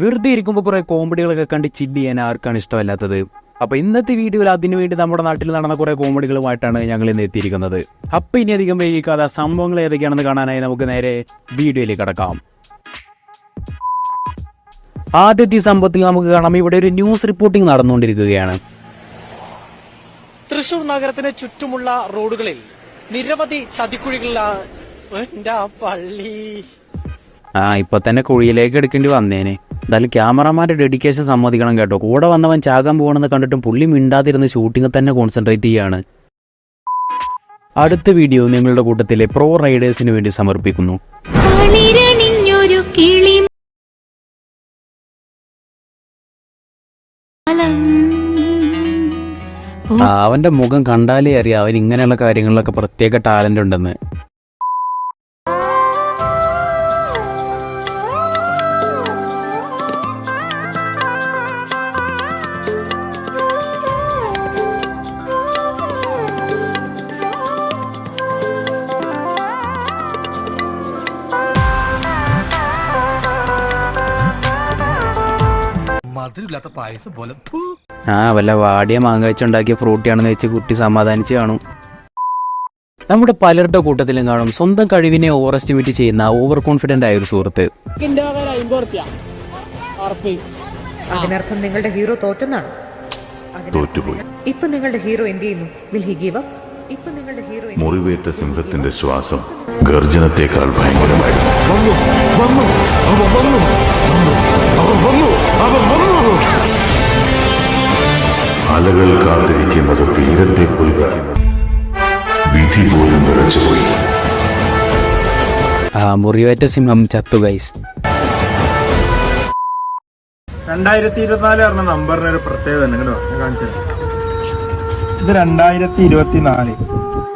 വെറുതെ ഇരിക്കുമ്പോൾ കുറെ കോമഡികളൊക്കെ കണ്ട് ചില്ല് ചെയ്യാൻ ആർക്കാണ് ഇഷ്ടമല്ലാത്തത്? അപ്പൊ ഇന്നത്തെ വീഡിയോയിൽ അതിനുവേണ്ടി നമ്മുടെ നാട്ടിൽ നടന്ന കുറെ കോമഡികളുമായിട്ടാണ് ഞങ്ങൾ ഇന്ന് എത്തിയിരിക്കുന്നത്. അപ്പൊ ഇനി അധികം വൈകിക്കാതെ സംഭവങ്ങൾ ഏതൊക്കെയാണെന്ന് കാണാനായി നമുക്ക് നേരെ വീഡിയോയിലേക്ക് കടക്കാം. ആദ്യത്തെ സംഭവത്തിൽ നമുക്ക് കാണാം. ഇവിടെ ഒരു ന്യൂസ് റിപ്പോർട്ടിംഗ് നടന്നുകൊണ്ടിരിക്കുകയാണ്. തൃശൂർ നഗരത്തിന് ചുറ്റുമുള്ള റോഡുകളിൽ നിരവധി ചതിക്കുഴികളിലാണ് പള്ളി. ആ ഇപ്പൊ തന്നെ കുഴിയിലേക്ക് എടുക്കേണ്ടി വന്നേനെ. എന്തായാലും ക്യാമറമാന്റെ ഡെഡിക്കേഷൻ സമ്മതിക്കണം കേട്ടോ. കൂടെ വന്നവൻ ചാകാൻ പോകണമെന്ന് കണ്ടിട്ടും പുള്ളി മിണ്ടാതിരുന്ന് ഷൂട്ടിങ്ങിൽ തന്നെ കോൺസെൻട്രേറ്റ് ചെയ്യാണ്. അടുത്ത വീഡിയോ നിങ്ങളുടെ കൂട്ടത്തിലെ പ്രോ റൈഡേഴ്സിന് വേണ്ടി സമർപ്പിക്കുന്നു. അവന്റെ മുഖം കണ്ടാലേ അറിയാം അവൻ ഇങ്ങനെയുള്ള കാര്യങ്ങളിലൊക്കെ പ്രത്യേക ടാലന്റ് ഉണ്ടെന്ന്. മധുരമില്ലാത്ത പായസം പോലെ. ആ വല്ല വാടിയ മാങ്ങ വെച്ചുണ്ടാക്കിയ ഫ്രൂട്ടിയാണെന്ന് വെച്ച് കുട്ടി സമാധാനിച്ച് കാണും. നമ്മുടെ പലരുടെ കൂട്ടത്തിലും കാണും സ്വന്തം കഴിവിനെ ഓവർ എസ്റ്റിമേറ്റ് ചെയ്യുന്ന ഓവർ കോൺഫിഡന്റ് ആയ ഒരു സുഹൃത്ത്. അതിനർത്ഥം നിങ്ങളുടെ ഹീറോ തോറ്റെന്നാണ്. തോറ്റുപോയി. ഇപ്പൊ നിങ്ങളുടെ ഹീറോ എന്ത് ചെയ്യുന്നു? വിൽ ഹി ഗീവ് അപ്പ് ഇപ്പൊ നിങ്ങളുടെ മുറിവേറ്റ സിംഹത്തിന്റെ ശ്വാസം ഗർജനത്തെക്കാൾ ഭയങ്കരമായിരുന്നു. അലകൾ കാത്തിരിക്കുന്നത് തീരത്തെ പുൽകാക്കുന്നു വിധി പോലും വിറച്ചുപോയി ആ മുറിവേറ്റ സിംഹം ചത്തു ഗൈസ് രണ്ടായിരത്തി ഇരുപത്തിനാല് പറഞ്ഞ നമ്പറിന് ഒരു പ്രത്യേകത ഉണ്ട്. കേട്ടോ ഞാൻ കാണിച്ചത്. ഇത് രണ്ടായിരത്തി ഇരുപത്തിനാല്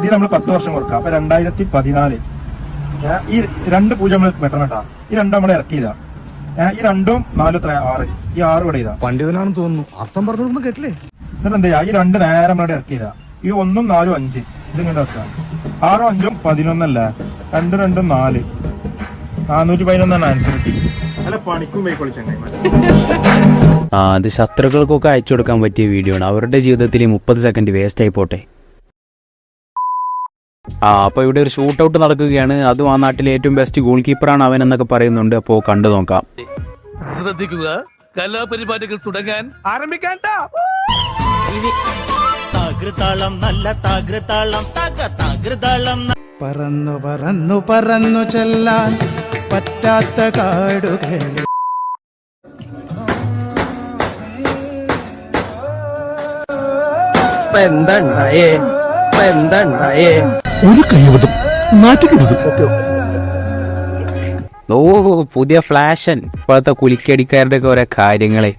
ഇത് നമ്മൾ പത്ത് വർഷം കൊടുക്കുക അപ്പൊ രണ്ടായിരത്തി പതിനാല് ഈ രണ്ട് പൂജ നമ്മൾ വെട്ടണം കേട്ടാ. ഈ രണ്ടും നമ്മൾ ഇറക്കിയതാ ഈ രണ്ടും നാല് ആറ്. ഈ ആറ് ഇവിടെ ഇതാ പണ്ഡിതനാണെന്ന് തോന്നുന്നു. അർത്ഥം പറഞ്ഞൊന്നും കേട്ടില്ലേ? എന്നിട്ട് എന്താ ചെയ്യാ ഈ രണ്ട് നേരം നമ്മളിവിടെ ഇറക്കിയതാ ഈ ഒന്നും നാലും അഞ്ച്. ഇത് ഇങ്ങോട്ട് വെക്കാം ആറും അഞ്ചും പതിനൊന്നല്ല. രണ്ടും രണ്ടും നാല്. നാനൂറ്റി പതിനൊന്നാണ് ആൻസർ കിട്ടി. അല്ല പണിക്കും പോയിക്കോളി ആ അത് ശത്രുക്കൾക്കൊക്കെ അയച്ചു കൊടുക്കാൻ പറ്റിയ വീഡിയോ ആണ്. അവരുടെ ജീവിതത്തിൽ മുപ്പത് സെക്കൻഡ് വേസ്റ്റ് ആയി പോട്ടെ. ആ അപ്പോൾ ഇവിടെ ഒരു ഷൂട്ട് ഔട്ട് നടക്കുകയാണ്. അതും ആ നാട്ടിലെ ഏറ്റവും ബെസ്റ്റ് ഗോൾ കീപ്പറാണ് അവൻ എന്നൊക്കെ പറയുന്നുണ്ട്. അപ്പോൾ കണ്ടു നോക്കാം. ശ്രദ്ധിക്കുക. കലാപരിപാടികൾ തുടങ്ങാൻ ആരംഭിക്കാൻ തകൃതാളം നല്ല തകൃതാളം തക തകൃതാളം. പറന്നു പറന്നു പറന്നു ചെല്ലാൻ പറ്റാത്ത കാടുകളിൽ ഒരു കഴിവതും നാട്ടിക്കരുത് ഓ പുതിയ ഫ്ലാഷൻ ഇപ്പോഴത്തെ കുലിക്കടിക്കാരുടെ ഒക്കെ ഓരോ കാര്യങ്ങളെ.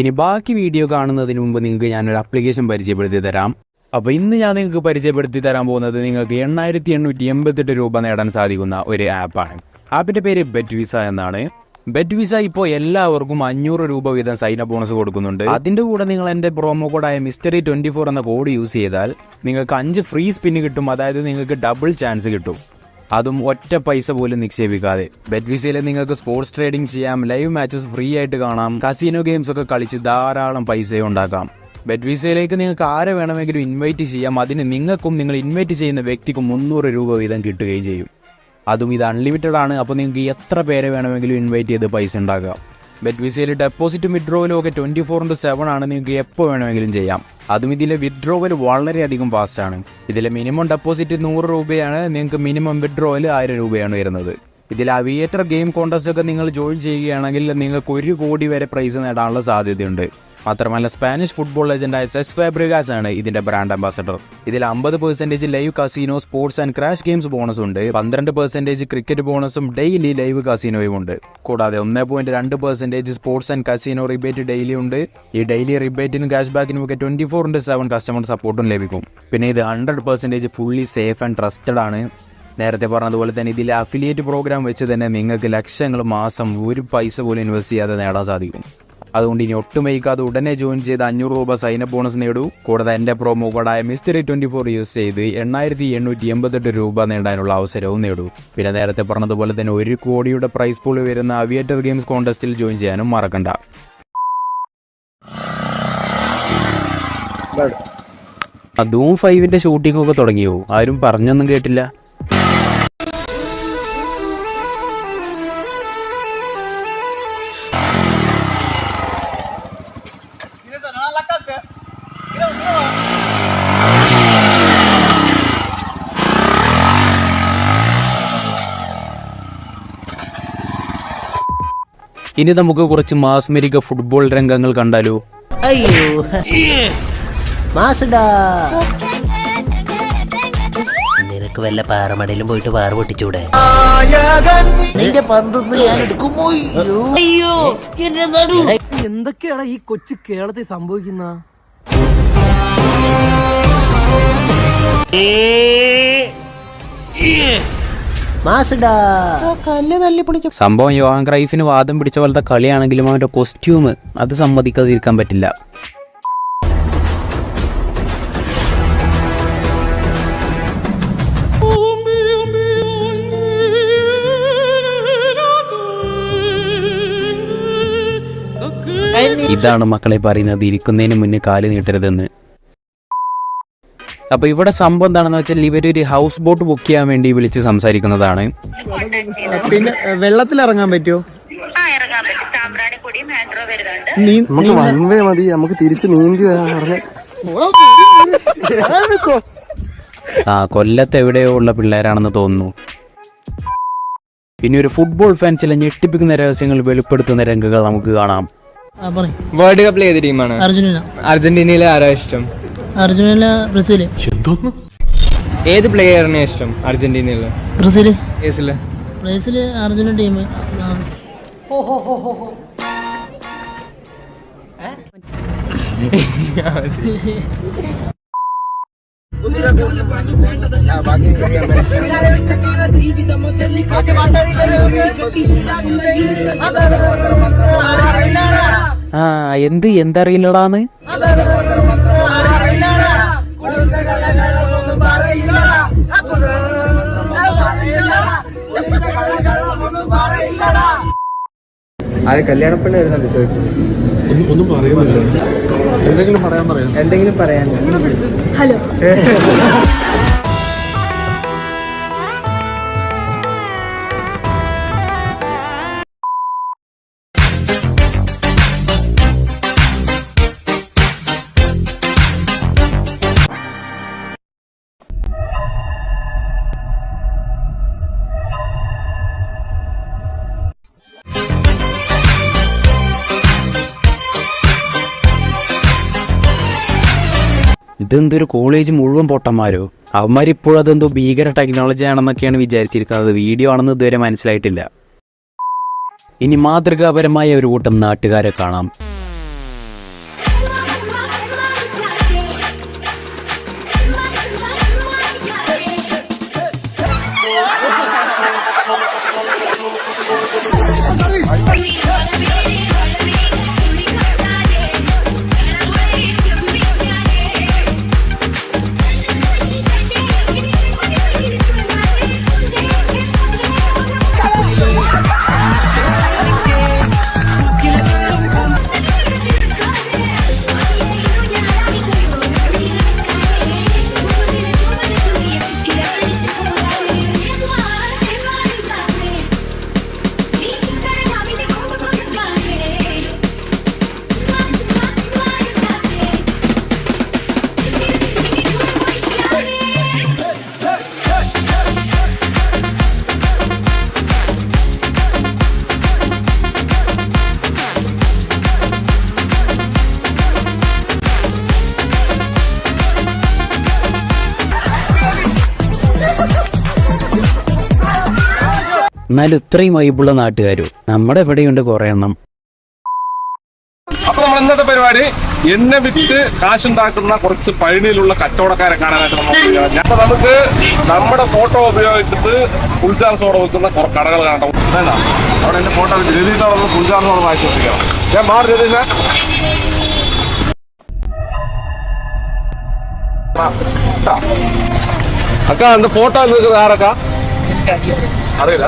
ഇനി ബാക്കി വീഡിയോ കാണുന്നതിന് മുമ്പ് നിങ്ങൾക്ക് ഞാനൊരു അപ്ലിക്കേഷൻ പരിചയപ്പെടുത്തി തരാം. അപ്പോൾ ഇന്ന് ഞാൻ നിങ്ങൾക്ക് പരിചയപ്പെടുത്തി തരാൻ പോകുന്നത് നിങ്ങൾക്ക് എണ്ണായിരത്തി എണ്ണൂറ്റി എൺപത്തെട്ട് രൂപ നേടാൻ സാധിക്കുന്ന ഒരു ആപ്പാണ് ആപ്പിന്റെ പേര് ബെറ്റ് വിസ എന്നാണ്. ബെറ്റ് വിസ ഇപ്പോൾ എല്ലാവർക്കും അഞ്ഞൂറ് രൂപ വീതം അപ്പ് ബോണസ് കൊടുക്കുന്നുണ്ട്. അതിന്റെ കൂടെ നിങ്ങൾ എന്റെ പ്രോമോ കോഡായ മിസ്റ്ററി ട്വന്റി ഫോർ എന്ന കോഡ് യൂസ് ചെയ്താൽ നിങ്ങൾക്ക് അഞ്ച് ഫ്രീ സ്പിന്ന് കിട്ടും അതായത് നിങ്ങൾക്ക് ഡബിൾ ചാൻസ് കിട്ടും. അതും ഒറ്റ പൈസ പോലും നിക്ഷേപിക്കാതെ. ബെറ്റ് വിസയിൽ നിങ്ങൾക്ക് സ്പോർട്സ് ട്രേഡിംഗ് ചെയ്യാം ലൈവ് മാച്ചസ് ഫ്രീ ആയിട്ട് കാണാം കസീനോ ഗെയിംസ് ഒക്കെ കളിച്ച് ധാരാളം പൈസ ഉണ്ടാക്കാം. ബെറ്റ് വിസയിലേക്ക് നിങ്ങൾക്ക് ആരെ വേണമെങ്കിലും ഇൻവൈറ്റ് ചെയ്യാം അതിന് നിങ്ങൾക്കും നിങ്ങൾ ഇൻവൈറ്റ് ചെയ്യുന്ന വ്യക്തിക്കും മുന്നൂറ് രൂപ വീതം കിട്ടുകയും ചെയ്യും. അതും ഇത് അൺലിമിറ്റഡ് ആണ്. അപ്പോൾ നിങ്ങൾക്ക് എത്ര പേരെ വേണമെങ്കിലും ഇൻവൈറ്റ് ചെയ്ത് പൈസ ഉണ്ടാക്കാം. ബെറ്റ് വിസയിൽ ഡെപ്പോസിറ്റും വിഡ്രോവലും ഒക്കെ ട്വന്റി ഫോർ ഇന്റു സെവൻ ആണ് നിങ്ങൾക്ക് എപ്പോൾ വേണമെങ്കിലും ചെയ്യാം. അതും ഇതിലെ വിഡ്രോവൽ വളരെയധികം ആണ്. ഇതിലെ മിനിമം ഡെപ്പോസിറ്റ് നൂറ് രൂപയാണ്. നിങ്ങൾക്ക് മിനിമം വിഡ്രോവൽ ആയിരം രൂപയാണ് വരുന്നത്. ഇതിൽ അവിയേറ്റർ ഗെയിം കോൺടസ്റ്റ് ഒക്കെ നിങ്ങൾ ജോയിൻ ചെയ്യുകയാണെങ്കിൽ നിങ്ങൾക്ക് ഒരു കോടി വരെ പ്രൈസ് നേടാനുള്ള സാധ്യതയുണ്ട്. മാത്രമല്ല സ്പാനിഷ് ഫുട്ബോൾ ലെജൻഡായ സെസ് ഫാബ്രിഗാസ് ആണ് ഇതിന്റെ ബ്രാൻഡ് അംബാസഡർ ഇതിൽ അമ്പത് percentage live casino sports and crash games bonus ഉണ്ട്. പന്ത്രണ്ട് പെർസെന്റേജ് ക്രിക്കറ്റ് ബോണസും ഡെയിലി ലൈവ് കസീനോയും ഉണ്ട്. കൂടാതെ ഒന്നേ പോയിന്റ് രണ്ട് percentage sports and casino rebate daily ഉണ്ട്. ഈ ഡെയിലി റിബേറ്റിനും ക്യാഷ് ബാക്കിനും ഒക്കെ twenty four into seven customer സപ്പോർട്ടും ലഭിക്കും. പിന്നെ ഇത് hundred percentage fully safe and trusted ആണ്. നേരത്തെ പറഞ്ഞതുപോലെ തന്നെ ഇതിൽ അഫിലിയേറ്റ് പ്രോഗ്രാം വെച്ച് തന്നെ നിങ്ങൾക്ക് ലക്ഷങ്ങൾ മാസം ഒരു പൈസ പോലും ഇൻവെസ്റ്റ് ചെയ്യാതെ നേടാൻ സാധിക്കും. അതുകൊണ്ട് ഇനി ഒട്ടും വൈകാതെ ഉടനെ ജോയിൻ ചെയ്ത് അഞ്ഞൂറ് രൂപ സൈൻ അപ്പ് ബോണസ് നേടൂ. കൂടാതെ എന്റെ പ്രൊമോ കോഡായ മിസ്റ്ററി ട്വന്റി ഫോർ യൂസ് ചെയ്ത് എണ്ണായിരത്തി എണ്ണൂറ്റി എൺപത്തെട്ട് രൂപ നേടാനുള്ള അവസരവും നേടൂ. പിന്നെ നേരത്തെ പറഞ്ഞതുപോലെ തന്നെ ഒരു കോടിയുടെ പ്രൈസ് പൂൾ വരുന്ന അവിയേറ്റർ ഗെയിംസ് കോൺടെസ്റ്റിൽ ജോയിൻ ചെയ്യാനും മറക്കണ്ട. അതും ഷൂട്ടിംഗ് ഒക്കെ തുടങ്ങിയോ? ആരും പറഞ്ഞൊന്നും കേട്ടില്ല. ഇനി നമുക്ക് കുറച്ച് മാസ്മരിക ഫുട്ബോൾ രംഗങ്ങൾ കണ്ടാലോ? അയ്യോ. മാസുടാ നിനക്ക് വല്ല പാറമടയിലും പോയിട്ട് പാറ പൊട്ടിച്ചൂടെ? നിന്റെ പന്തൊന്ന് ഞാൻ എടുക്കുമോ? അയ്യോ. എന്തൊക്കെയാണ് ഈ കൊച്ചു കേരളത്തിൽ സംഭവിക്കുന്ന? പൊളിച്ച സംഭവം യോഹാൻ ക്രൈഫിന് വാദം പിടിച്ച പോലത്തെ കളിയാണെങ്കിലും അവന്റെ കോസ്റ്റ്യൂം അത് സമ്മതിക്കാതിരിക്കാൻ പറ്റില്ല. ഇതാണ് മക്കളെ പറയുന്നത് ഇരിക്കുന്നതിന് മുന്നേ കാൽ നീട്ടരുതെന്ന്. അപ്പൊ ഇവിടെ സംഭവം എന്താണെന്ന് വെച്ചാൽ ഇവരൊരു ഹൗസ് ബോട്ട് ബുക്ക് ചെയ്യാൻ വേണ്ടി വിളിച്ച് സംസാരിക്കുന്നതാണ്. പിന്നെ വെള്ളത്തിൽ ഇറങ്ങാൻ പറ്റുമോ നമുക്ക് വൺവേ മതി നമുക്ക് തിരിച്ച് നീന്തി വരാൻ പറഞ്ഞു. ആ കൊല്ലത്ത് എവിടെയോ ഉള്ള പിള്ളേരാണെന്ന് തോന്നുന്നു. പിന്നെ ഒരു ഫുട്ബോൾ ഫാൻ ചില ഞെട്ടിപ്പിക്കുന്ന രഹസ്യങ്ങൾ വെളിപ്പെടുത്തുന്ന രംഗങ്ങൾ നമുക്ക് കാണാം. വേൾഡ് കപ്പിൽ ഏത് ടീമാണ് അർജന്റീന. അർജന്റീനയിലെ ആരാ ഇഷ്ടം? അർജുന ബ്രസീൽ. ഏത് പ്ലെയറിനെ ഇഷ്ടം അർജന്റീനയിലെ? ബ്രസീൽ. കേസിൽ ബ്രസീൽ അർജുന ടീം ആ. എന്ത് എന്തറിയില്ലടാന്ന് അത് കല്യാണപ്പെണ്ണ് വരുന്നുണ്ട് ചോദിച്ചു ഒന്നും പറയുന്നില്ല എന്തെങ്കിലും പറയാൻ പറയാം. എന്തെങ്കിലും പറയാൻ. ഇതെന്തൊരു കോളേജ് മുഴുവൻ പൊട്ടന്മാരോ? അവന്മാരിപ്പോഴും അതെന്തോ ഭീകര ടെക്നോളജി ആണെന്നൊക്കെയാണ് വിചാരിച്ചിരിക്കുന്നത്. വീഡിയോ ആണെന്ന് ഇതുവരെ മനസ്സിലായിട്ടില്ല. ഇനി മാതൃകാപരമായ ഒരു കൂട്ടം നാട്ടുകാരെ കാണാം. എന്നാലും ഇത്രയും വൈബുള്ള നാട്ടുകാരോ? നമ്മുടെ എവിടെയുണ്ട് കുറേ എണ്ണം. അപ്പൊ നമ്മൾ ഇന്നത്തെ പരിപാടി എന്നെ വിറ്റ് കാശുണ്ടാക്കുന്ന കുറച്ച് പഴനിയിലുള്ള കച്ചവടക്കാരെ കാണാനായിട്ട് നമ്മൾ. അപ്പൊ നമുക്ക് നമ്മുടെ ഫോട്ടോ ഉപയോഗിച്ചിട്ട് ഫുൾജാർ സോഡ വെക്കുന്ന കടകൾ കാണാം. അവിടെ എന്റെ ഫോട്ടോ അവിടെ ഫുൾജാർ സോഡ ഞാൻ മാറി എന്റെ ഫോട്ടോ നിൽക്കുന്നത് ആരക്ക? അറിയില്ല.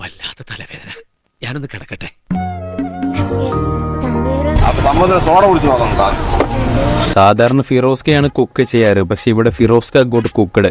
വല്ലാത്ത തലവേദന. ഞാനൊന്ന് കിടക്കട്ടെ. സോഡ കുടിച്ച് നോക്കണ്ടാ. സാധാരണ ഫിറോസ്കയാണ് കുക്ക് ചെയ്യാറ് പക്ഷെ ഇവിടെ ഫിറോസ്ക അങ്ങോട്ട് കുക്കഡ്